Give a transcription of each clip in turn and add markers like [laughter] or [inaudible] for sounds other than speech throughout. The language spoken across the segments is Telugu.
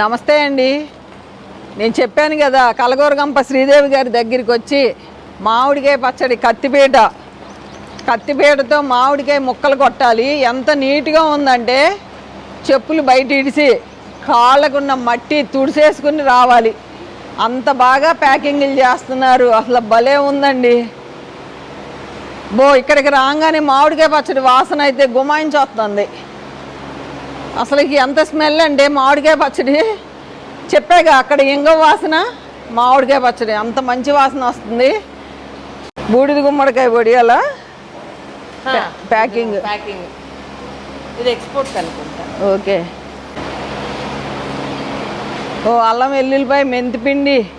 నమస్తే అండి. నేను చెప్పాను కదా కలగూరగంప శ్రీదేవి గారి దగ్గరికి వచ్చి మామిడికాయ పచ్చడి కత్తిపీట కత్తిపీటతో మామిడికాయ ముక్కలు కొట్టాలి. ఎంత నీట్గా ఉందంటే చెప్పులు బయట ఇడిసి కాళ్ళకున్న మట్టి తుడిసేసుకుని రావాలి. అంత బాగా ప్యాకింగ్లు చేస్తున్నారు. అసలు భలే ఉందండి. బో ఇక్కడికి రాగానే మామిడికాయ పచ్చడి వాసన అయితే గుమాయించి వస్తుంది అసలు ఇది ఎంత స్మెల్ అంటే మామిడికాయ పచ్చడి? చెప్పాగా అక్కడ ఇంగ వాసన మామిడికాయ పచ్చడి. అంత మంచి వాసన వస్తుంది. బూడిద గుమ్మడికాయ పొడి అలా ప్యా- ప్యాకింగ్. ప్యాకింగ్. ఇది ఎక్స్పోర్ట్ అనుకుంటా ఓకే. ఓ అల్లం వెల్లుల్లిపాయ మెంతిపిండి.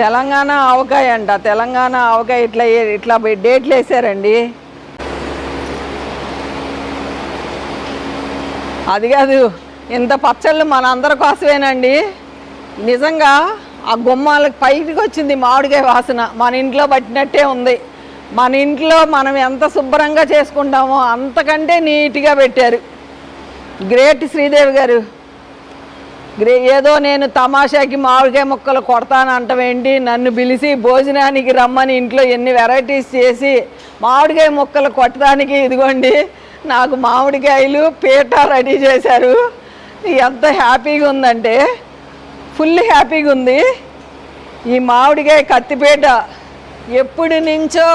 తెలంగాణ ఆవకాయ అంట. తెలంగాణ ఆవకాయ ఇట్లా ఇట్లా డేట్లు వేసారండి. అది కాదు ఇంత పచ్చళ్ళు మన అందరి కోసమేనండి. నిజంగా ఆ గుమ్మాలకు పైకి వచ్చింది మామిడికాయ వాసన. మన ఇంట్లో పట్టినట్టే ఉంది. మన ఇంట్లో మనం ఎంత శుభ్రంగా చేసుకుంటామో అంతకంటే నీట్గా పెట్టారు. గ్రేట్ శ్రీదేవి గారు. ఏదో నేను తమాషాకి మామిడికాయ ముక్కలు కొడతాను అంటవేంటి నన్ను పిలిచి భోజనానికి రమ్మని ఇంట్లో ఎన్ని వెరైటీస్ చేసి మామిడికాయ ముక్కలు కొట్టడానికి ఇదిగోండి నాకు మామిడికాయలు పీట రెడీ చేశారు. ఎంత హ్యాపీగా ఉందంటే ఫుల్ హ్యాపీగా ఉంది. ఈ మామిడికాయ కత్తిపీట ఎప్పుడు నుంచో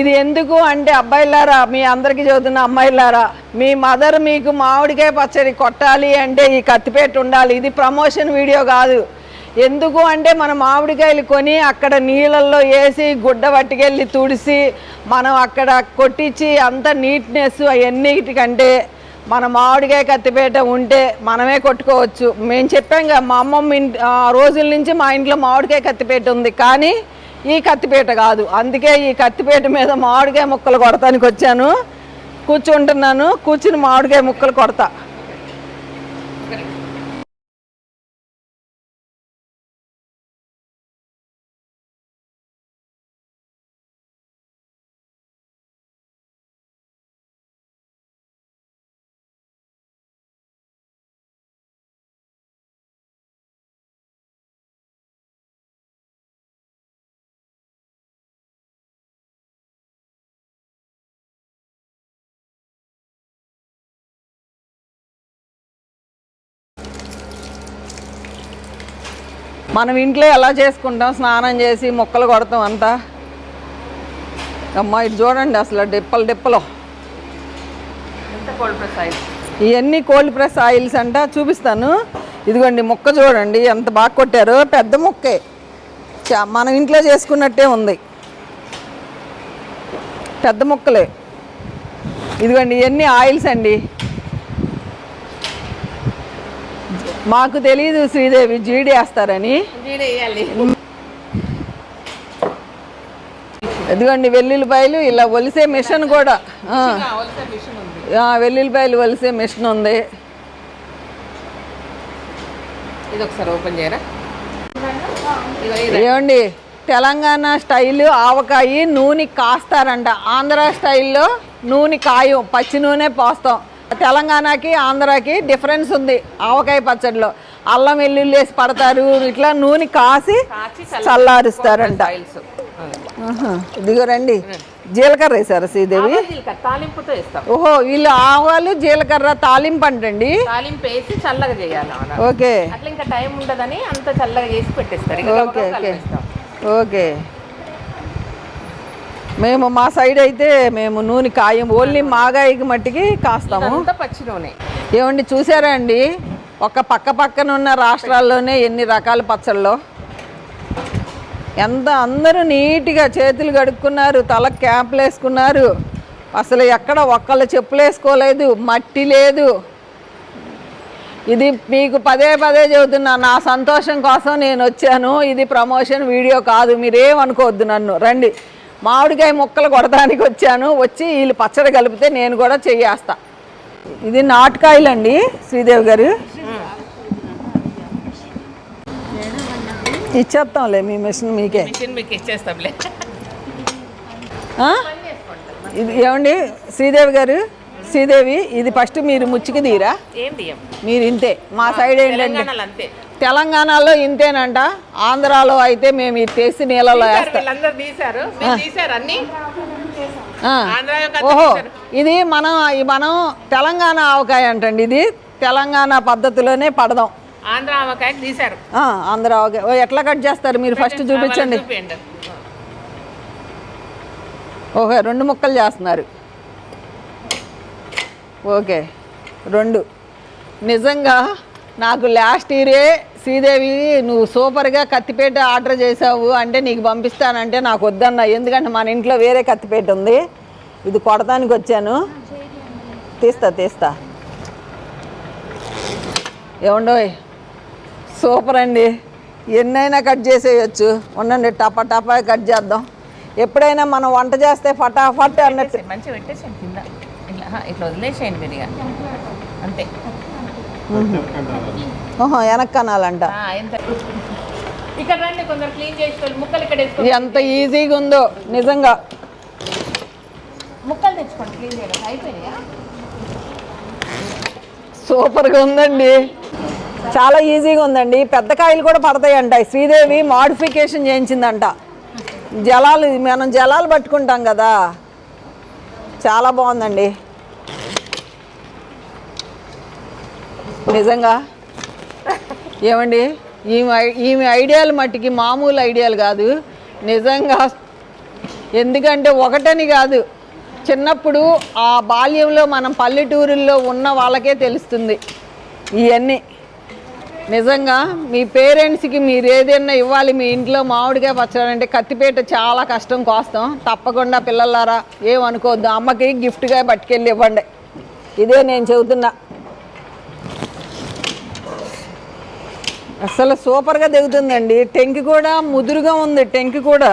ఇది ఎందుకు అంటే అబ్బాయిలారా మీ అందరికీ చదువుతున్న అమ్మాయిలారా మీ మదర్ మీకు మామిడికాయ పచ్చడి కొట్టాలి అంటే ఈ కత్తిపేట ఉండాలి. ఇది ప్రమోషన్ వీడియో కాదు. ఎందుకు అంటే మన మామిడికాయలు కొని అక్కడ నీళ్ళల్లో వేసి గుడ్డ పట్టుకెళ్ళి తుడిసి మనం అక్కడ కొట్టించి అంత నీట్నెస్ అవన్నిటికంటే మన మామిడికాయ కత్తిపేట ఉంటే మనమే కొట్టుకోవచ్చు. మేము చెప్పాం కదా మా అమ్మమ్మ ఇంటి ఆ రోజుల నుంచి మా ఇంట్లో మామిడికాయ కత్తిపేట ఉంది. కానీ ఈ కత్తిపేట కాదు. అందుకే ఈ కత్తిపేట మీద మామిడికాయ ముక్కలు కొడతానికి వచ్చాను. కూర్చుంటున్నాను. కూర్చుని మామిడికాయ ముక్కలు కొడతా. మనం ఇంట్లో ఎలా చేసుకుంటాం? స్నానం చేసి ముక్కలు కొడతాం అంతా. అమ్మా ఇటు చూడండి అసలు డిప్పలు డిప్పలు. ఇవన్నీ కోల్డ్ ప్రెస్ ఆయిల్స్ అంట చూపిస్తాను. ఇదిగోండి ముక్క చూడండి ఎంత బాగా కొట్టారో. పెద్ద ముక్కే. చా- మనం ఇంట్లో చేసుకున్నట్టే ఉంది. పెద్ద ముక్కలే. ఇదిగోండి ఇవన్నీ ఆయిల్స్ అండి. మాకు తెలియదు శ్రీదేవి జీడి వేస్తారని. జీడి వేయాలి. ఇదిగోండి వెల్లుల్లిపాయలు ఇలా ఒలిసే మిషన్ కూడా. వెల్లుల్లిపాయలు ఒలిసే మిషన్ ఉంది. ఇది ఒకసారి ఓపెన్ చేయరా? ఇగో ఇది. ఏమండి తెలంగాణ స్టైల్ ఆవకాయ నూనె కాస్తారంట. ఆంధ్ర స్టైల్లో నూనె కాయం పచ్చి నూనె పోస్తాం. తెలంగాణకి ఆంధ్రాకి డిఫరెన్స్ ఉంది ఆవకాయ పచ్చడిలో. అల్లం వెల్లుల్లి వేసి పడతారు ఇట్లా నూనె కాసి చల్లారుస్తారంట. ఇదిగో రండి. జీలకర్ర వేసారా శ్రీదేవి? తాలింపుతో ఓహో వీళ్ళు ఆవాలు జీలకర్ర తాలింపు అంటండి. తాలింపు వేసి చల్లగా చేయాలి. ఓకే. అట్లా ఇంకా టైం ఉండదని అంత చల్లగా చేసి పెట్టేస్తారు. Okay okay. ఓకే. మేము మా సైడ్ అయితే మేము నూనె కాయం ఓన్లీ మాగాయికి మట్టికి కాస్తాము. పచ్చి నూనె. ఏమండి చూసారా అండి? ఒక పక్క పక్కన ఉన్న రాష్ట్రాల్లోనే ఎన్ని రకాల పచ్చళ్ళు. ఎంత అందరూ నీట్గా చేతులు కడుక్కున్నారు తల క్యాప్లు వేసుకున్నారు అసలు ఎక్కడ ఒక్కళ్ళు చెప్పులు వేసుకోలేదు మట్టి లేదు. ఇది మీకు పదే పదే చెబుతున్నా నా సంతోషం కోసం నేను వచ్చాను. ఇది ప్రమోషన్ వీడియో కాదు మీరేమనుకోవద్దు నన్ను. రండి. మామిడికాయ ముక్కలు కొడడానికి వచ్చాను. వచ్చి వీళ్ళు పచ్చడి కలిపితే నేను కూడా చెయ్యేస్తా ఇది నాటుకాయలండి శ్రీదేవి గారు. ఇచ్చేస్తాంలే మీ మిషన్ మీకే. ఇచ్చేస్తాంలే? ఇది ఏమండి శ్రీదేవి గారు? శ్రీదేవి ఇది ఫస్ట్ మీరు ముచ్చికి తీరా? మీరు ఇంతే. మా సైడ్ ఏంటంటే అంతే. తెలంగాణలో ఇంతేనంట. ఆంధ్రాలో అయితే మేము ఇది తీసి నీళ్ళలో ఓహో. ఇది మనం ఈ మనం తెలంగాణ ఆవకాయ అంటండి ఇది. తెలంగాణ పద్ధతిలోనే పడదాం. ఆంధ్ర ఆవకాయ తీశారు. ఆంధ్ర ఆవకాయ. ఎట్లా కట్ చేస్తారు మీరు ఫస్ట్ చూపించండి. చూపించండి ఓకే రెండు ముక్కలు చేస్తున్నారు. ఓకే రెండు. నిజంగా నాకు లాస్ట్ ఇయరే శ్రీదేవి నువ్వు సూపర్గా కత్తిపేట ఆర్డర్ చేసావు అంటే నీకు పంపిస్తానంటే నాకు వద్దన్న. ఎందుకంటే మన ఇంట్లో వేరే కత్తిపేట ఉంది. ఇది కొడతానికి వచ్చాను. తీస్తా తీస్తా. ఏమండోయ్ సూపర్ అండి. ఎన్నైనా కట్ చేసేయచ్చు. ఉండండి టపా టపా కట్ చేద్దాం. ఎప్పుడైనా మనం వంట చేస్తే ఫటాఫట్ అన్నట్టు. మంచిగా పెట్టేసేయండి కింద. ఇట్లా వదిలేసేయండి మీరు అంతే. ఓహో వెనక్కనాలంట. ఇక్కడ రండి కొందరు క్లీన్ చేసుకోవాలి ముక్కలు ఇక్కడ వేసుకోండి. ఎంత ఈజీగా ఉందో నిజంగా. ముక్కలు తెచ్చుకోండి క్లీన్ చేయడం. అయిపోయినాయా? సూపర్గా ఉందండి. చాలా ఈజీగా ఉందండి. పెద్ద కాయలు కూడా పడతాయంట. శ్రీదేవి మాడిఫికేషన్ చేయించిందంట. జలాలు మనం జలాలు పట్టుకుంటాం కదా. చాలా బాగుందండి. నిజంగా. ఏమండి? ఈమె ఐ- ఈమె ఐడియాలు మట్టికి మామూలు ఐడియాలు కాదు. నిజంగా ఎందుకంటే ఒకటని కాదు. చిన్నప్పుడు ఆ బాల్యంలో మనం పల్లెటూరుల్లో ఉన్న వాళ్ళకే తెలుస్తుంది. ఇవన్నీ నిజంగా మీ పేరెంట్స్కి మీరు ఏదైనా ఇవ్వాలి మీ ఇంట్లో మామిడికాయ పచ్చడంటే కత్తిపేట చాలా కష్టం కోస్తాం. తప్పకుండా పిల్లలారా ఏమనుకోవద్దు. అమ్మకి గిఫ్ట్గా పట్టుకెళ్ళి ఇవ్వండి. ఇదే నేను చెబుతున్నా. అసలు సూపర్గా దిగుతుందండి. టెంకి కూడా ముదురుగా ఉంది. టెంకి కూడా.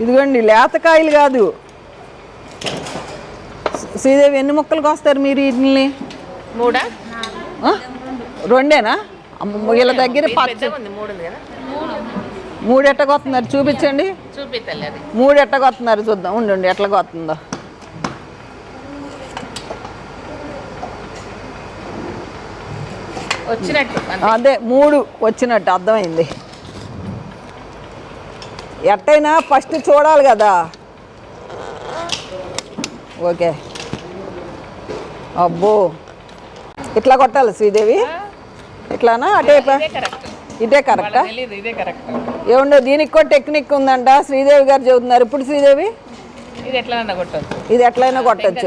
ఇదిగోండి లేతకాయలు కాదు. శ్రీదేవి ఎన్ని ముక్కలకు వస్తారు మీరు వీటిని? మూడా? రెండేనా? వీళ్ళ దగ్గర మూడు ఎట్టగొస్తున్నారు చూపించండి. మూడు ఎట్టగొస్తున్నారు చూద్దాం. ఉండండి ఎట్లా కొత్తుందో వచ్చినట్టు. అదే మూడు వచ్చినట్టు అర్థమైంది. ఎట్టయినా ఫస్ట్ చూడాలి కదా. ఓకే. అబ్బో. ఇట్లా కొట్టాలి శ్రీదేవి? ఇట్లానా? అటే ఇదే కరెక్ట్. ఏముండో దీనికి కూడా టెక్నిక్ ఉందంట. శ్రీదేవి గారు చెబుతున్నారు. ఇప్పుడు శ్రీదేవి? ఇది ఎట్లా అన్న కొట్టచ్చు. ఇది ఎట్లయినా కొట్టచ్చు.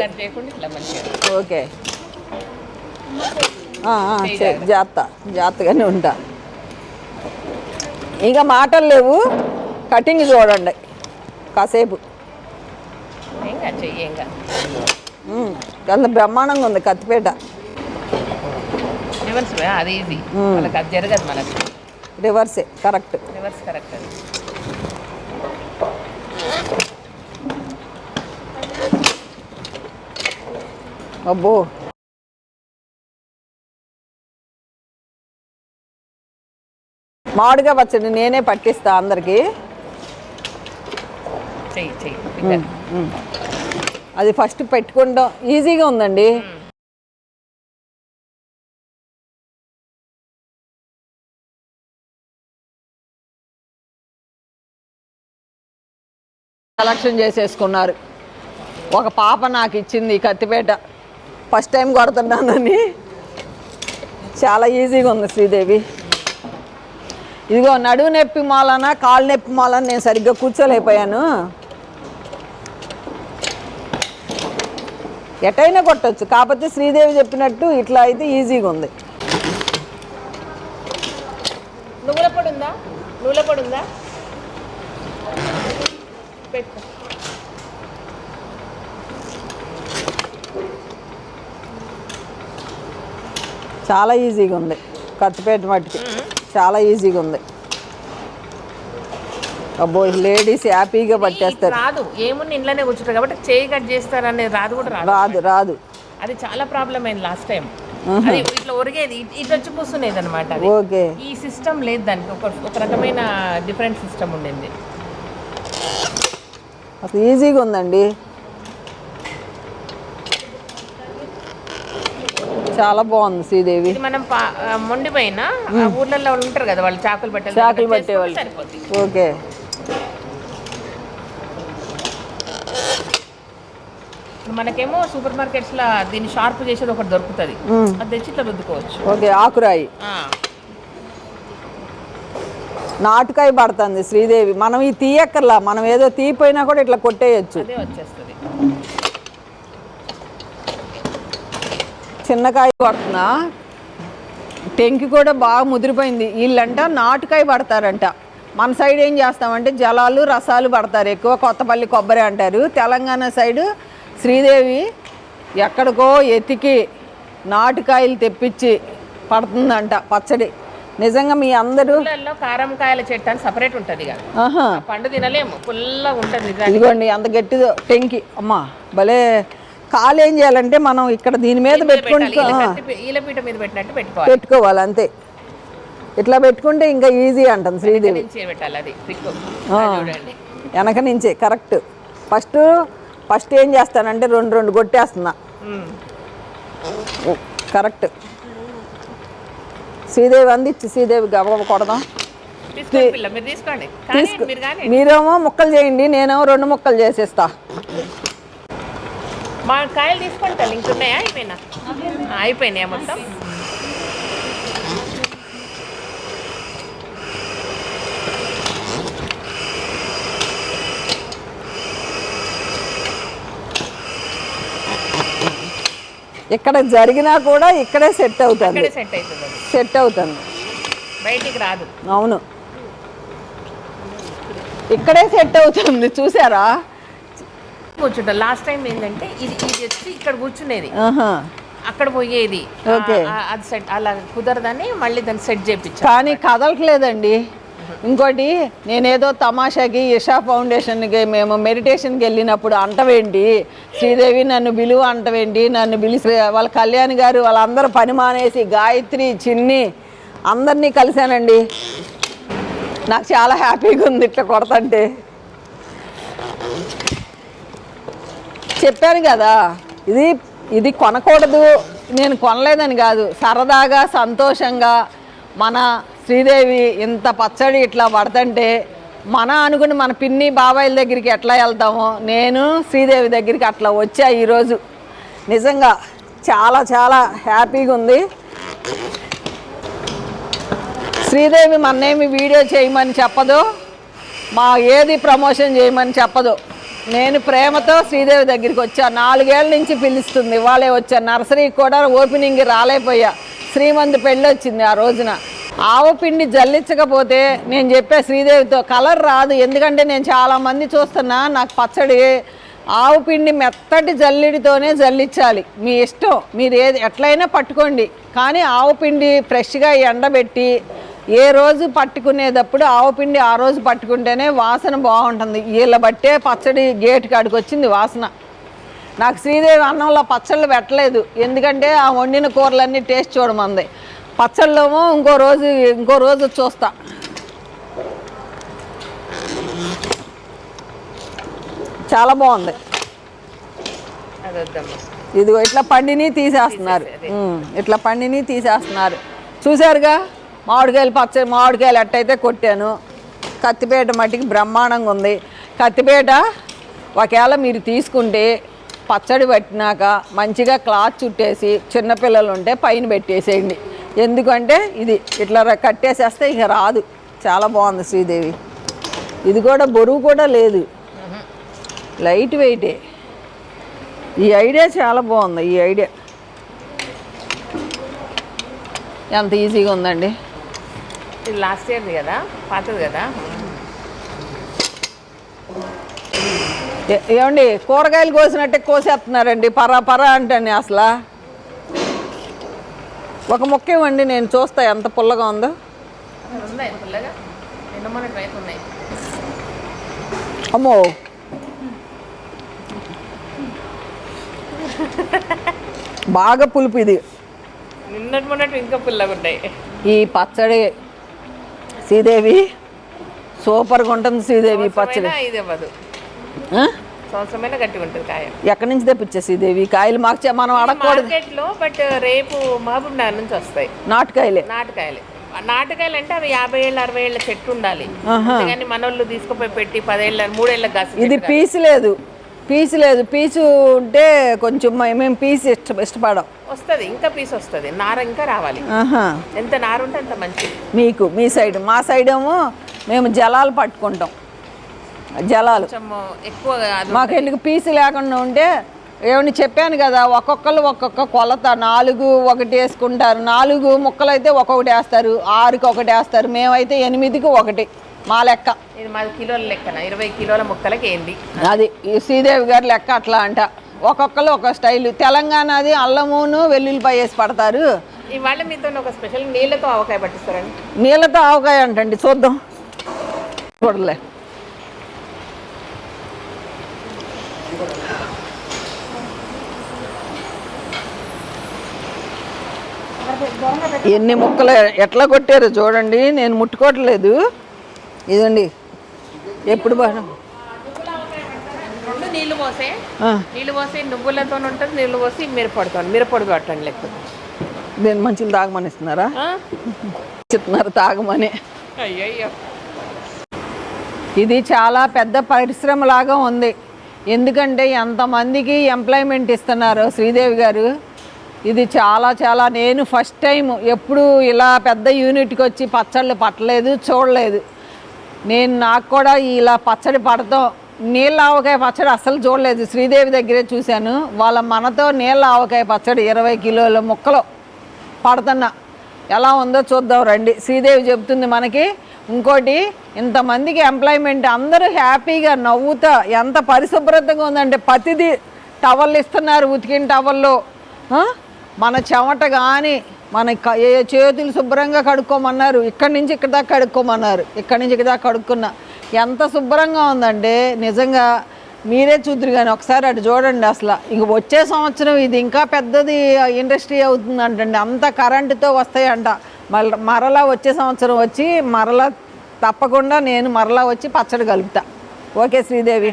ఓకే. చే- జాగ్రత్త జాగ్రత్తగానే ఉంటా. ఇక మాటలు లేవు. కటింగ్ చూడండి. కాసేపు. అంత బ్రహ్మాండంగా ఉంది కత్తిపేట. రివర్స్ అది ఈజీ వాళ్ళకి అది జరగదు మనకి. రివర్సే కరెక్ట్ రివర్స్ కరెక్ట్ అది. అబ్బో. మామిడిగా పచ్చడి నేనే పట్టిస్తా అందరికి. అది ఫస్ట్ పెట్టుకుంటాం. ఈజీగా ఉందండి. కలెక్షన్ చేసేసుకున్నారు. ఒక పాప నాకు ఇచ్చింది ఈ కత్తిపేట. First time కొడుతున్నానని. చాలా ఈజీగా ఉంది శ్రీదేవి. ఇదిగో నడువు నొప్పి మాలన కాలు నొప్పి మాలన నేను సరిగ్గా కూర్చోలేకపోయాను. ఎటైనా కొట్టచ్చు. కాకపోతే శ్రీదేవి చెప్పినట్టు ఇట్లా అయితే ఈజీగా ఉంది. నువ్వుల పొడి ఉందా? నువ్వుల పొడి ఉందా? పెట్టు. చాలా ఈజీగా ఉంది. కత్తిపేట మట్టికి. చాలా ఈజీగా ఉంది. అబ్బో లేడీస్ హ్యాపీగా పట్టేస్తారు. రాదు. ఏముంది ఇంట్లోనే కూర్చుంటారు కాబట్టి చేయి కట్ చేస్తారనేది రాదు కూడా రాదు. రాదు రాదు. అది చాలా ప్రాబ్లం అయింది లాస్ట్ టైం అది ఇట్లా ఒరిగేది ఇట్- ఇటు వచ్చి కూర్చునేది అనమాట ఓకే. ఈ సిస్టమ్ లేదు దానికి. ఒక ఒక రకమైన డిఫరెంట్ సిస్టమ్ ఉండింది. అసలు ఈజీగా ఉందండి. చాలా బాగుంది శ్రీదేవి. ఇది మనం మొండిపోయిన ఊర్లలో వాళ్ళు ఉంటారు కదా వాళ్ళు చాకులు పెట్టాలి చాకులు పట్టేవాళ్ళు. సరిపోతుంది. ఓకే. మనకేమో సూపర్ మార్కెట్స్లో దీన్ని షార్ప్ చేసేది ఒకటి దొరుకుతుంది. అది తెచ్చి ఇట్లా రుద్దుకోవచ్చు. ఓకే ఆకురాయి. నాటుకాయ పడుతుంది శ్రీదేవి. మనం ఈ తీయక్కర్లా మనం ఏదో తీపోయినా కూడా ఇట్లా కొట్టేయచ్చు. అదే వచ్చేస్తుంది. చిన్నకాయ పడుతున్నా టెంకి కూడా బాగా ముదిరిపోయింది. వీళ్ళంట నాటుకాయ పడతారంట. మన సైడ్ ఏం చేస్తామంటే జలాలు రసాలు పడతారు ఎక్కువ. కొత్తపల్లి కొబ్బరి అంటారు. తెలంగాణ సైడు శ్రీదేవి ఎక్కడికో ఎతికి నాటుకాయలు తెప్పించి పడుతుందంట పచ్చడి. నిజంగా మీ అందరూ కారం కాయల చెట్టు అని సపరేట్ ఉంటుంది పండు తినలేము. పుల్లగా ఉంటుంది ఇదిగోండి అంత గట్టిదో టెంకి. అమ్మా భలే కాలు ఏం చేయాలంటే మనం ఇక్కడ దీని మీద పెట్టుకుంటూ పెట్టుకోవాలి. అంతే. ఇట్లా పెట్టుకుంటే ఇంకా ఈజీ అంటుంది శ్రీదేవి. వెనక నుంచే కరెక్ట్. ఫస్ట్ ఫస్ట్ ఏం చేస్తానంటే రెండు రెండు కొట్టేస్తున్నా. కరెక్ట్. శ్రీదేవి అందించి శ్రీదేవి గబగబ కొడదాం. మీరేమో ముక్కలు చేయండి నేనేమో రెండు ముక్కలు చేసేస్తా. మా కాయలు తీసుకోండి తల్లి ఇంకున్నాయా అయిపోయినా? అయిపోయినాయా మొత్తం? ఇక్కడ జరిగినా కూడా ఇక్కడే సెట్ అవుతుంది. ఇక్కడే సెట్ అవుతుంది. సెట్ అవుతుంది. బయటికి రాదు. అవును. ఇక్కడే సెట్ అవుతుంది చూసారా? కూర్చుంటా. లాస్ట్ టైం ఏంటంటే ఇది ఇది వచ్చి ఇక్కడ కూర్చునేది. ఆహా. అక్కడ పోయేది. అది సెట్ అలా కుదరదని మళ్ళీ దాన్ని సెట్ చేయించా. కానీ కదలట్లేదండి. ఇంకోటి నేనేదో తమాషాకి ఇషా ఫౌండేషన్కి మేము మెడిటేషన్కి వెళ్ళినప్పుడు అంటవేంటి? శ్రీదేవి నన్ను బిలువ అంటవేంటి? నన్ను పిలిచి వాళ్ళ కళ్యాణ్ గారు వాళ్ళందరూ పని మానేసి గాయత్రి చిన్ని అందరినీ కలిశానండి. నాకు చాలా హ్యాపీగా ఉంది ఇట్లా కొడతంటే. చెప్పాను కదా ఇది ఇది కొనకూడదు నేను కొనలేదని కాదు. సరదాగా సంతోషంగా మన శ్రీదేవి ఇంత పచ్చడి ఇట్లా పడుతుంటే మన అనుకుని మన పిన్ని బాబాయిల దగ్గరికి ఎట్లా వెళ్తామో నేను శ్రీదేవి దగ్గరికి అట్లా వచ్చా ఈరోజు. నిజంగా చాలా చాలా హ్యాపీగా ఉంది. శ్రీదేవి మన్నేమి వీడియో చేయమని చెప్పదు మా ఏది ప్రమోషన్ చేయమని చెప్పదు. నేను ప్రేమతో శ్రీదేవి దగ్గరికి వచ్చా. నాలుగేళ్ళ నుంచి పిలుస్తుంది. వాళ్ళే వచ్చా. నర్సరీకి కూడా ఓపెనింగ్ రాలేపోయా శ్రీమంత్ పెళ్ళి వచ్చింది ఆ రోజున. ఆవు పిండి జల్లించకపోతే నేను చెప్పా శ్రీదేవితో కలర్ రాదు. ఎందుకంటే నేను చాలామంది చూస్తున్నా నాకు పచ్చడి ఆవు పిండి మెత్తటి జల్లిడితోనే జల్లించాలి. మీ ఇష్టం. మీరు ఏది ఎట్లయినా పట్టుకోండి. కానీ ఆవు పిండి ఫ్రెష్గా ఎండబెట్టి ఏ రోజు పట్టుకునేటప్పుడు ఆవు పిండి ఆ రోజు పట్టుకుంటేనే వాసన బాగుంటుంది. వీళ్ళ బట్టే పచ్చడి గేట్ కాడికి వచ్చింది వాసన. నాకు శ్రీదేవి అన్నంలో పచ్చళ్ళు పెట్టలేదు. ఎందుకంటే ఆ వండిన కూరలన్నీ టేస్ట్ చూడమంది. పచ్చళ్ళేమో ఇంకో రోజు ఇంకో రోజు చూస్తా. చాలా బాగుంది. ఇదిగో ఇట్లా పండిని తీసేస్తున్నారు. ఇట్లా పండిని తీసేస్తున్నారు. చూశారుగా? మామిడికాయలు పచ్చడి మామిడికాయలు అట్టయితే కొట్టాను. కత్తిపేట మట్టికి బ్రహ్మాండంగా ఉంది. కత్తిపేట ఒకవేళ మీరు తీసుకుంటే పచ్చడి పట్టినాక మంచిగా క్లాత్ చుట్టేసి చిన్నపిల్లలు ఉంటే పైన పెట్టేసేయండి. ఎందుకంటే ఇది ఇట్లా కట్టేసేస్తే ఇక రాదు. చాలా బాగుంది శ్రీదేవి. ఇది కూడా బరువు కూడా లేదు. లైట్ వెయిటే. ఈ ఐడియా చాలా బాగుంది. ఈ ఐడియా. ఎంత ఈజీగా ఉందండి? ఇది లాస్ట్ ఇయర్ది కదా? పాతది కదా? ఏమండి కూరగాయలు కోసినట్టే కోసేస్తున్నారండి. పరా పరా అంటేనే అసలు. ఒక ముక్క ఇవ్వండి నేను చూస్తా ఎంత పుల్లగా ఉందో. అమ్మో. బాగా పులుపు ఇది. నిన్నటి మొన్నటి ఇంకా పుల్లగా ఉంటాయి ఈ పచ్చడి శ్రీదేవి? సూపర్గా ఉంటుంది శ్రీదేవి పచ్చడి? సంవత్సరమైనా ఉంటుంది కాయ. ఎక్కడి నుంచి తెప్పించేసి దేవి కాయలు మాకు మనం అడగకూడదు. బట్ రేపు మహబూబ్ నగర్ నుంచి వస్తాయి. నాటుకాయలే. నాటుకాయలు. నాటుకాయలు అంటే అవి యాభై ఏళ్ళ అరవై ఏళ్ళ చెట్టు ఉండాలి. కానీ మనోళ్ళు తీసుకుపోయి పెట్టి పదేళ్ళ మూడేళ్ళ కాసి ఇది పీసు లేదు. పీసు లేదు పీసు ఉంటే కొంచెం మేము పీసు ఇష్ట ఇష్టపడం. వస్తుంది ఇంకా పీస్ వస్తుంది నార ఇంకా రావాలి. ఎంత నార ఉంటే అంత మంచిది. మీకు మీ సైడ్ మా సైడ్ ఏమో మేము జలాలు పట్టుకుంటాం. జలాలు. ఎక్కువ మాకు ఎందుకు పీసు లేకుండా ఉంటే ఏమని చెప్పాను కదా ఒక్కొక్కరు ఒక్కొక్క కొలత నాలుగు ఒకటి వేసుకుంటారు. నాలుగు ముక్కలు అయితే ఒక్కొక్కటి వేస్తారు ఆరుకి ఒకటి వేస్తారు మేమైతే ఎనిమిదికి ఒకటి. మా లెక్క. ఇది మాది కిలోల లెక్కన ఇరవై కిలోల ముక్కలకి ఏంది? అది ఈ శ్రీదేవి గారి లెక్క అట్లా అంట. ఒక్కొక్కరు ఒక స్టైల్. తెలంగాణది అల్లమును వెల్లుల్లిపాయ వేసి పడతారు. ఇవాళ మీతో ఒక స్పెషల్ నీళ్ళతో ఆవకాయ పట్టిస్తారండి. నీళ్ళతో ఆవకాయ అంటండి చూద్దాం. చూడలే. ఎన్ని ముక్కలు ఎట్లా కొట్టారు చూడండి. నేను ముట్టుకోవట్లేదు. ఇదండి. ఎప్పుడు బాగా నీళ్ళు పోసే. నీళ్ళు పోసి నువ్వులతో ఉంటుంది నీళ్ళు పోసి మిరపొడితో మిరపొడి కొట్టండి లేకపోతే. దీన్ని మంచిలు తాగమని ఇస్తున్నారా ఆ? ఇస్తున్నారు తాగమని. ఇది చాలా పెద్ద పరిశ్రమ లాగా ఉంది. ఎందుకంటే ఎంతమందికి ఎంప్లాయ్మెంట్ ఇస్తున్నారు శ్రీదేవి గారు. ఇది చాలా చాలా నేను ఫస్ట్ టైం ఎప్పుడు ఇలా పెద్ద యూనిట్కి వచ్చి పచ్చళ్ళు పట్టలేదు చూడలేదు. నేను నాకు కూడా ఇలా పచ్చడి పడతాం నీళ్ళ ఆవకాయ పచ్చడి అస్సలు చూడలేదు. శ్రీదేవి దగ్గరే చూశాను. వాళ్ళ మనతో నీళ్ళ ఆవకాయ పచ్చడి ఇరవై కిలోల ముక్కలు పడుతున్నా. ఎలా ఉందో చూద్దాం రండి. శ్రీదేవి చెప్తుంది మనకి ఇంకోటి ఇంతమందికి ఎంప్లాయ్మెంట్ అందరూ హ్యాపీగా నవ్వుతా ఎంత పరిశుభ్రతగా ఉందంటే ప్రతిదీ టవల్ ఇస్తున్నారు ఉతికిన టవల్లో. మన చెమట కానీ మన ఏ చేతులు శుభ్రంగా కడుక్కోమన్నారు. ఇక్కడి నుంచి ఇక్కడ దాకా కడుక్కోమన్నారు. ఇక్కడి నుంచి ఇక్కడ దాకా కడుక్కున్నా. ఎంత శుభ్రంగా ఉందంటే నిజంగా మీరే చూద్దరు కానీ ఒకసారి అటు చూడండి అసలు. ఇంక వచ్చే సంవత్సరం ఇది ఇంకా పెద్దది ఇండస్ట్రీ అవుతుందంటండి. అంత కరెంటుతో వస్తాయంట. మళ్ళీ మరలా వచ్చే సంవత్సరం వచ్చి మరలా తప్పకుండా నేను మరలా వచ్చి పచ్చడి కలుపుతా. ఓకే శ్రీదేవి.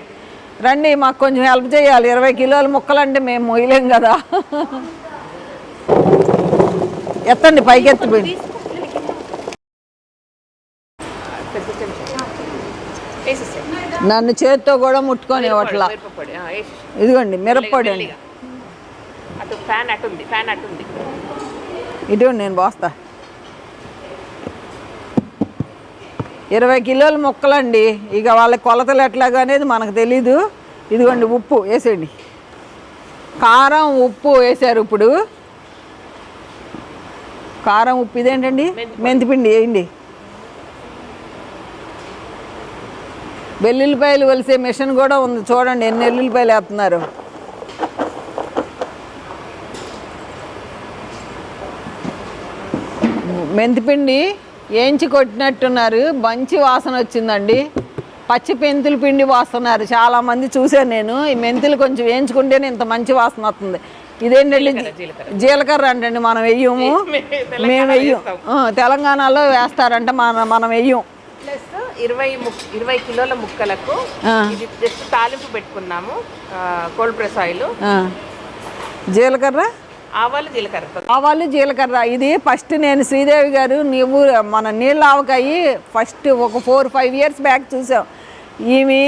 రండి మాకు కొంచెం హెల్ప్ చేయాలి. ఇరవై కిలోల ముక్కలంటే మేము మొయ్యలేం కదా. ఎత్తండి పైకి ఎత్తిపోయింది నన్ను చేతితో కూడా ముట్టుకొని అట్లా. ఇదిగోండి మిరప్పొడి అండి. ఇదిగోండి నేను పోస్తా. ఇరవై కిలోల ముక్కలండి. ఇక వాళ్ళ కొలతలు ఎట్లాగా అనేది మనకు తెలీదు. ఇదిగోండి ఉప్పు వేసేయండి. కారం ఉప్పు వేసారు ఇప్పుడు. కారం ఉప్పు ఇదేంటండి మెంతిపిండి. వేయండి వెల్లుల్లిపాయలు వలిసే మిషన్ కూడా ఉంది. చూడండి ఎన్ని వెల్లుల్లిపాయలు వేస్తున్నారు. మెంతిపిండి వేయించి కొట్టినట్టున్నారు. మంచి వాసన వచ్చిందండి. పచ్చి మెంతుల పిండి వాస్తున్నారు. చాలా మంది చూశాను నేను. ఈ మెంతులు కొంచెం వేయించుకుంటేనే ఇంత మంచి వాసన వస్తుంది. ఇదేంటండి జీలకర్ర. అంటండి మనం వెయ్యము. [laughs] మేము వెయ్యం తెలంగాణలో వేస్తారంట మన మనం వెయ్యం ప్లస్ ఇరవై ఇరవై కిలోల ముక్కలకు. ఇది జస్ట్ తాలింపు పెట్టుకున్నాము కోల్డ్ ప్రెస్ ఆయిల్. జీలకర్ర? ఆవాలు జీలకర్ర. ఆవాలు జీలకర్ర. ఇది ఫస్ట్ నేను శ్రీదేవి గారు నీవు మన నీళ్ళ ఆవకాయి ఫస్ట్ ఒక ఫోర్ ఫైవ్ ఇయర్స్ బ్యాక్ చూసాం. ఈమె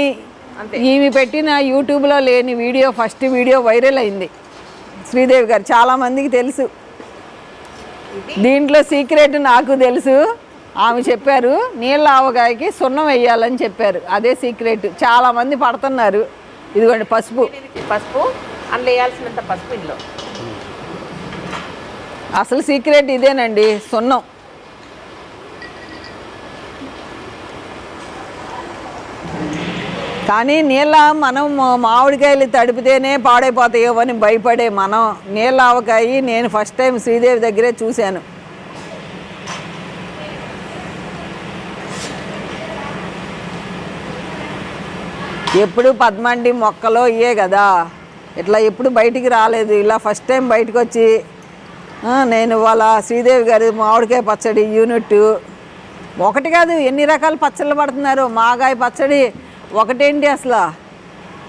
ఈమె పెట్టిన యూట్యూబ్లో లేని వీడియో ఫస్ట్ వీడియో వైరల్ అయింది. శ్రీదేవి గారు చాలామందికి తెలుసు. దీంట్లో సీక్రెట్ నాకు తెలుసు. ఆమె చెప్పారు నీళ్ళ ఆవకాయకి సున్నం వేయాలని చెప్పారు. అదే సీక్రెట్. చాలామంది పడుతున్నారు. ఇదిగోండి పసుపు. పసుపు? అందులో వేయాల్సినంత పసుపు ఇందులో. అసలు సీక్రెట్ ఇదేనండి సున్నం. కానీ నీళ్ళ మనం మామిడికాయలు తడిపితేనే పాడైపోతాయో అని భయపడే మనం. నీళ్ళ ఆవకాయ నేను ఫస్ట్ టైం శ్రీదేవి దగ్గరే చూశాను. ఎప్పుడు పద్మండి మొక్కలో ఇయే కదా. ఇట్లా ఎప్పుడు బయటికి రాలేదు. ఇలా ఫస్ట్ టైం బయటకు వచ్చి నేను వాళ్ళ శ్రీదేవి గారి మామిడికాయ పచ్చడి యూనిట్. ఒకటి కాదు ఎన్ని రకాల పచ్చళ్ళు పడుతున్నారు? మాగాయ పచ్చడి ఒకటేంటి అసలు?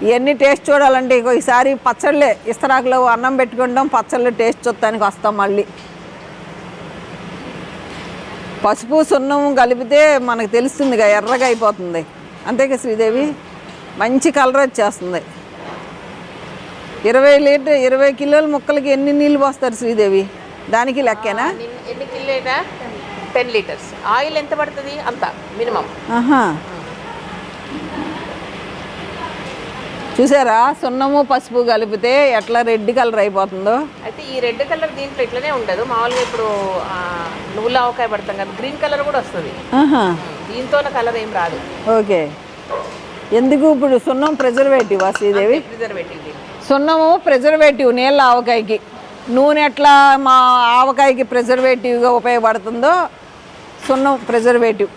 ఇవన్నీ టేస్ట్ చూడాలంటే ఈసారి పచ్చళ్ళే ఇస్తరాకులో అన్నం పెట్టుకుంటాం పచ్చళ్ళు టేస్ట్ చూడటానికి వస్తాం మళ్ళీ. పసుపు సున్నం కలిపితే మనకు తెలుస్తుందిగా ఎర్రగా అయిపోతుంది. అంతేగా శ్రీదేవి? మంచి కలర్ వచ్చేస్తుంది. ఇరవై లీటర్ ఇరవై కిలోల ముక్కలకి ఎన్ని నీళ్ళు పోస్తారు శ్రీదేవి? దానికి లెక్కేనా? ఎన్ని టెన్ లీటర్స్. ఆయిల్ ఎంత పడుతుంది? అంత మినిమం. ఆహా. చూసారా? సున్నము పసుపు కలిపితే ఎట్లా రెడ్ కలర్ అయిపోతుందో? అయితే ఈ రెడ్ కలర్ దీంట్లో ఇట్లనే ఉండదు. మామూలుగా ఇప్పుడు నువ్వుల ఆవకాయ పడతాం కదా గ్రీన్ కలర్ కూడా వస్తుంది. దీంతో కలర్ ఏం రాదు. ఓకే. ఎందుకు ఇప్పుడు సున్నం ప్రిజర్వేటివ్ శ్రీదేవి? ప్రిజర్వేటివ్ సున్నము ప్రిజర్వేటివ్ నీళ్ళ ఆవకాయకి. నూనె ఎట్లా మా ఆవకాయకి ప్రిజర్వేటివ్గా ఉపయోగపడుతుందో సున్నం ప్రిజర్వేటివ్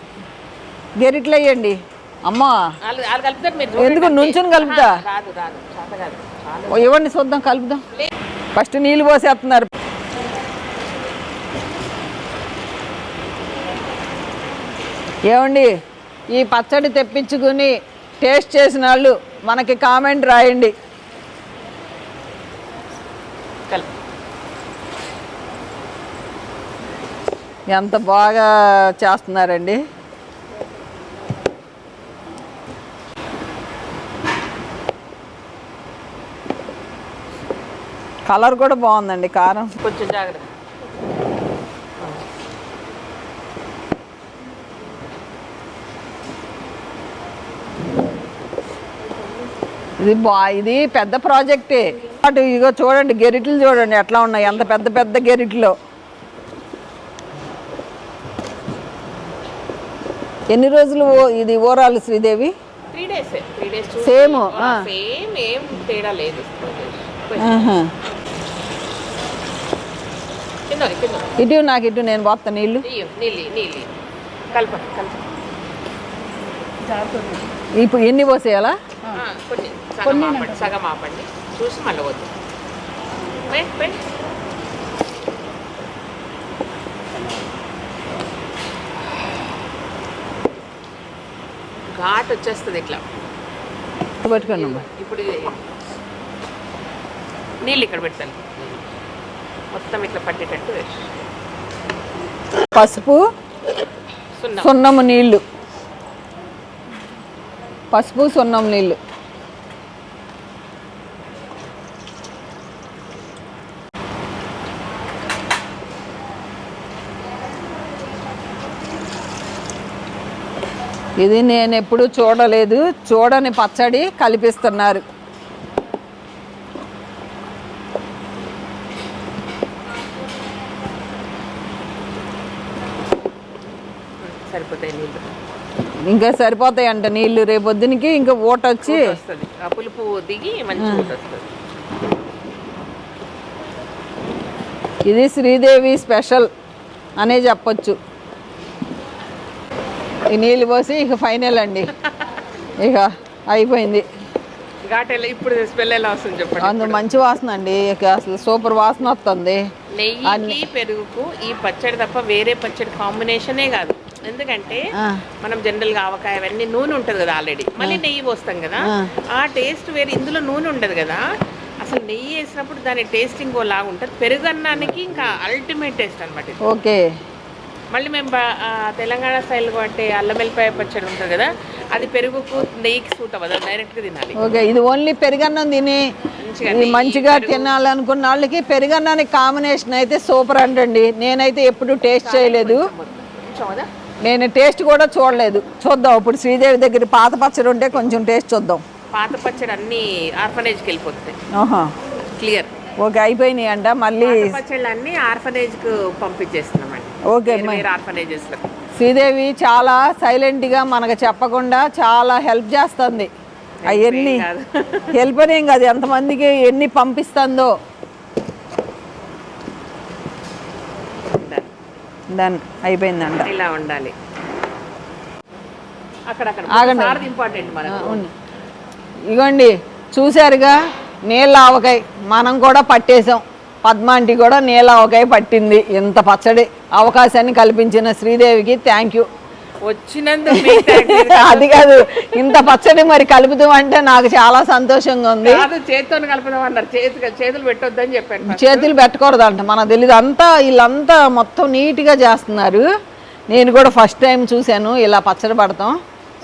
గెరిట్లు వేయండి అమ్మా. ఎందుకు. నుంచుని కలుపుతా? ఇవ్వండి చూద్దాం కలుపుదాం? ఫస్ట్ నీళ్ళు పోసేస్తున్నారు. ఏమండి ఈ పచ్చడి తెప్పించుకుని టేస్ట్ చేసిన వాళ్ళు మనకి కామెంట్ రాయండి. ఎంత బాగా చేస్తున్నారండి. కలర్ కూడా బాగుందండి కారం. కొంచెం జాగ్రత్త. ఇది బా ఇది పెద్ద ప్రాజెక్టే. అటు ఇగో చూడండి గెరిట్లు చూడండి ఎట్లా ఉన్నాయి ఎంత పెద్ద పెద్ద గెరిట్లు. ఎన్ని రోజులు ఇది ఓరాలు శ్రీదేవి? ఆ. సేమ్ ఏం తేడా లేదు. ఇటు నాకు ఇటు నేను పోతా నీళ్ళు. నీళ్ళు నీళ్ళు నీళ్ళు. కలప కలప. ఇప్పుడు ఎన్ని పోసేయాలా? కొన్ని. సగం ఆపండి చూసి మళ్ళీ వద్దు. ఘాట్ వచ్చేస్తుంది ఇట్లా. పట్టుకోండి. ఇప్పుడు నీళ్ళు ఇక్కడ పెడతాను మొత్తం ఇట్లా పట్టేటట్టు వేసి. పసుపు సున్నం. సున్నము నీళ్ళు. పసుపు సున్నం నీళ్ళు. ఇది నేను ఎప్పుడు చూడలేదు. చూడని పచ్చడి కలిపిస్తున్నారు. సరిపోతాయి నీళ్ళు. ఇంకా సరిపోతాయంట నీళ్ళు రేపొద్దునికి ఇంకా ఊట వచ్చి వస్తుంది. ఆ పులుపు దిగి మంచి ఊట వస్తుంది. ఇది శ్రీదేవి స్పెషల్ అనే చెప్పొచ్చు. ఈ నీళ్ళు పోసి ఇక ఫైనల్ అండి. ఇక అయిపోయింది. ఘాట్ ఎలా ఇప్పుడు స్మెల్ ఎలా వస్తుంది చెప్పండి అందు మంచి వాసన అండి. ఇక అసలు సూపర్ వాసన వస్తుంది. నెయ్యికి పెరుగుకు ఈ పచ్చడి తప్ప వేరే పచ్చడి కాంబినేషనే కాదు. ఎందుకంటే మనం జనరల్గా ఆవకాయ అవన్నీ నూనె ఉంటుంది కదా ఆల్రెడీ మళ్ళీ నెయ్యి పోస్తాం కదా. ఆ. టేస్ట్ వేరే. ఇందులో నూనె ఉండదు కదా. అసలు నెయ్యి వేసినప్పుడు దాని టేస్ట్ ఇంకో లాగా ఉంటుంది. పెరుగు అన్నానికి ఇంకా అల్టిమేట్ టేస్ట్ అనమాట ఓకే. మళ్ళీ మేము తెలంగాణ స్టైల్ అంటే అల్లం వెల్లిపాయ పచ్చడి ఉంటుంది కదా. అది పెరుగుకు నెయ్యికి సూట్ అవ్వదు. డైరెక్ట్గా తినాలి. ఓకే. ఇది ఓన్లీ పెరుగన్నం తిని మంచిగా తినాలనుకున్న వాళ్ళకి పెరుగన్నానికి కాంబినేషన్ అయితే సూపర్ అంటండి. నేనైతే ఎప్పుడు టేస్ట్ చేయలేదు. నేను టేస్ట్ కూడా చూడలేదు. చూద్దాం. ఇప్పుడు శ్రీదేవి దగ్గర పాత పచ్చడి ఉంటే కొంచెం టేస్ట్ చూద్దాం. పాత పచ్చడి అన్ని ఆర్ఫనేజ్కి వెళ్ళిపోతాయి క్లియర్. ఓకే అయిపోయినాయి అంట మళ్ళీ పచ్చళ్ళు అన్ని ఆర్ఫనేజ్కు పంపించేస్తున్నామండి. ఓకే ఆర్ఫనేజెస్లకు శ్రీదేవి చాలా సైలెంట్గా మనకు చెప్పకుండా చాలా హెల్ప్ చేస్తుంది. అవన్నీ. హెల్ప్ అనేం కాదు. ఎంతమందికి ఎన్ని పంపిస్తుందో. దాన్ని అయిపోయిందంట. ఇలా ఉండాలి. ఆగండి. ఇంపార్టెంట్ ఇగోండి చూశారుగా నీళ్ళ ఆవకాయ. మనం కూడా పట్టేశాం. పద్మాంటి కూడా నీళ్ళ ఆవకాయ పట్టింది. ఇంత పచ్చడి అవకాశాన్ని కల్పించిన శ్రీదేవికి థ్యాంక్ యూ వచ్చినందుకు. [laughs] అది కాదు ఇంత పచ్చడి మరి కలుపుతూ అంటే నాకు చాలా సంతోషంగా ఉంది. కాదు చేతితో కలుపుదాం అన్నారు. చేతి చేతులు పెట్టొద్దని చెప్పాను. చేతులు పెట్టకూడదంట మనకు తెలియదు అంతా వీళ్ళంతా మొత్తం నీట్గా చేస్తున్నారు. నేను కూడా ఫస్ట్ టైం చూశాను ఇలా పచ్చడి పడతాం.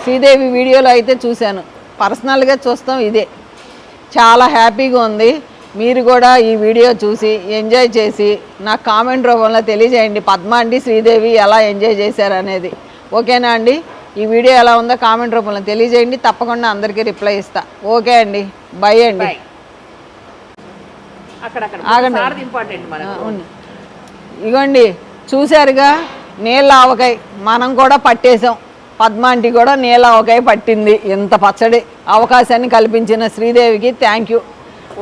శ్రీదేవి వీడియోలో అయితే చూశాను. పర్సనల్గా చూస్తాం ఇదే. చాలా హ్యాపీగా ఉంది. మీరు కూడా ఈ వీడియో చూసి ఎంజాయ్ చేసి నాకు కామెంట్ రూపంలో తెలియజేయండి. పద్మ అండి శ్రీదేవి ఎలా ఎంజాయ్ చేశారు అనేది ఓకేనా అండి? ఈ వీడియో ఎలా ఉందో కామెంట్ రూపంలో తెలియజేయండి. తప్పకుండా అందరికీ రిప్లై ఇస్తా. ఓకే అండి. బై అండి. ఆగండి. ఇగోండి చూశారుగా నీళ్ళ ఆవకాయ మనం కూడా పట్టేశాం. పద్మాంటి కూడా నీళ్ళ ఆవకాయ పట్టింది. ఇంత పచ్చడి. అవకాశాన్ని కల్పించిన శ్రీదేవికి థ్యాంక్ యూ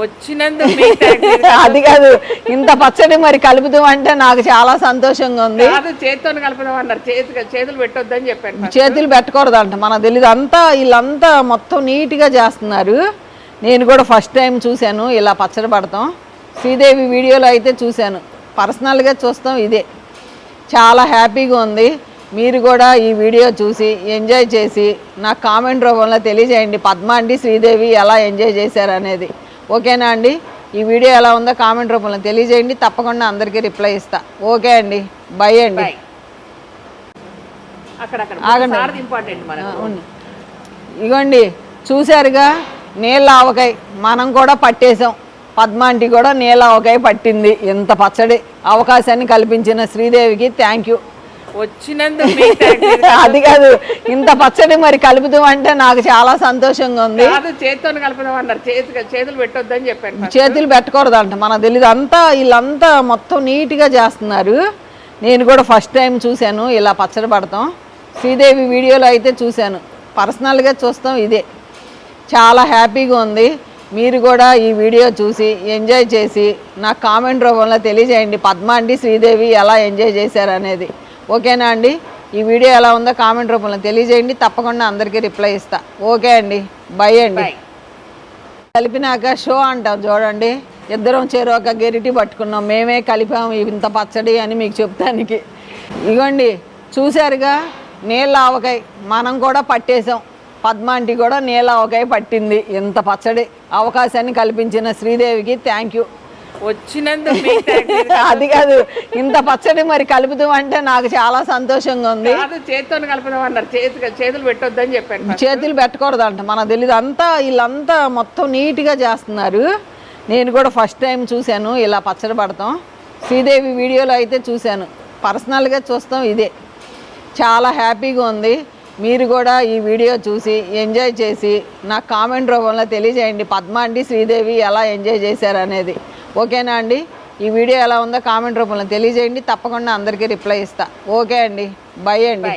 వచ్చినందుకు. [laughs] అది కాదు ఇంత పచ్చడి మరి కలుపుతూ అంటే నాకు చాలా సంతోషంగా ఉంది. కాదు చేతితో కలుపుదాం అన్నారు చేతి చేతులు పెట్టొద్దని చెప్పాను. చేతులు పెట్టకూడదంట మనకు తెలియదు అంతా వీళ్ళంతా మొత్తం నీట్గా చేస్తున్నారు. నేను కూడా ఫస్ట్ టైం చూశాను ఇలా పచ్చడి పడతాం. శ్రీదేవి వీడియోలో అయితే చూశాను. పర్సనల్గా చూస్తాం ఇదే. చాలా హ్యాపీగా ఉంది. మీరు కూడా ఈ వీడియో చూసి ఎంజాయ్ చేసి నాకు కామెంట్ రూపంలో తెలియజేయండి. పద్మ అండి శ్రీదేవి ఎలా ఎంజాయ్ చేశారు అనేది ఓకేనా అండి? ఈ వీడియో ఎలా ఉందో కామెంట్ రూపంలో తెలియజేయండి. తప్పకుండా అందరికీ రిప్లై ఇస్తా. ఓకే అండి. బై అండి. ఆగండి. ఇగోండి. చూశారుగా నీళ్ళ ఆవకాయ. మనం కూడా పట్టేశాం. పద్మాంటి కూడా నీళ్ళ ఆవకాయ పట్టింది. ఇంత పచ్చడి. అవకాశాన్ని కల్పించిన శ్రీదేవికి థ్యాంక్ యూ. వచ్చినందుకు. [laughs] అది కాదు ఇంత పచ్చడి మరి కలుపుతూ అంటే నాకు చాలా సంతోషంగా ఉంది. కాదు చేతితో కలుపుదాం అన్నారు చేతి చేతులు పెట్టొద్దని చెప్పాను. చేతులు పెట్టకూడదంట మనకు తెలియదు అంతా వీళ్ళంతా మొత్తం నీట్గా చేస్తున్నారు. నేను కూడా ఫస్ట్ టైం చూశాను ఇలా పచ్చడి పడతాం. శ్రీదేవి వీడియోలో అయితే చూశాను. పర్సనల్గా చూస్తాం ఇదే. చాలా హ్యాపీగా ఉంది. మీరు కూడా ఈ వీడియో చూసి ఎంజాయ్ చేసి నాకు కామెంట్ రూపంలో తెలియజేయండి. పద్మ అండి శ్రీదేవి ఎలా ఎంజాయ్ చేశారు అనేది ఓకేనా అండి? ఈ వీడియో ఎలా ఉందో కామెంట్ రూపంలో తెలియజేయండి. తప్పకుండా అందరికీ రిప్లై ఇస్తా. ఓకే అండి. బై అండి. కలిపినాక షో అంటాం చూడండి. ఇద్దరం చేరు ఒక గెరిటి పట్టుకున్నాం. మేమే కలిపాం ఇంత పచ్చడి అని మీకు చెప్తానికి. ఇగోండి చూశారుగా నీళ్ళ ఆవకాయ మనం కూడా పట్టేశాం. పద్మాంటి కూడా నీళ్ళ ఆవకాయ పట్టింది. ఇంత పచ్చడి అవకాశాన్ని కల్పించిన శ్రీదేవికి థ్యాంక్ యూ. వచ్చినందుకు. [laughs] అది కాదు. ఇంత పచ్చడి మరి కలుపుతూ అంటే నాకు చాలా సంతోషంగా ఉంది. చేతితో కలుపుదాం అన్నారు. చేతి చేతులు పెట్టొద్దని చెప్పాను. చేతులు పెట్టకూడదంట. మనకు తెలియదు అంతా వీళ్ళంతా మొత్తం నీట్గా చేస్తున్నారు. నేను కూడా ఫస్ట్ టైం చూశాను. ఇలా పచ్చడి పడతాం. శ్రీదేవి వీడియోలో అయితే చూశాను. పర్సనల్గా చూస్తాం ఇదే. చాలా హ్యాపీగా ఉంది. మీరు కూడా ఈ వీడియో చూసి ఎంజాయ్ చేసి నాకు కామెంట్ రూపంలో తెలియజేయండి. పద్మ అండి శ్రీదేవి ఎలా ఎంజాయ్ చేశారు అనేది ఓకేనా అండి? ఈ వీడియో ఎలా ఉందో కామెంట్ రూపంలో తెలియజేయండి. తప్పకుండా అందరికీ రిప్లై ఇస్తా. ఓకే అండి. బై అండి.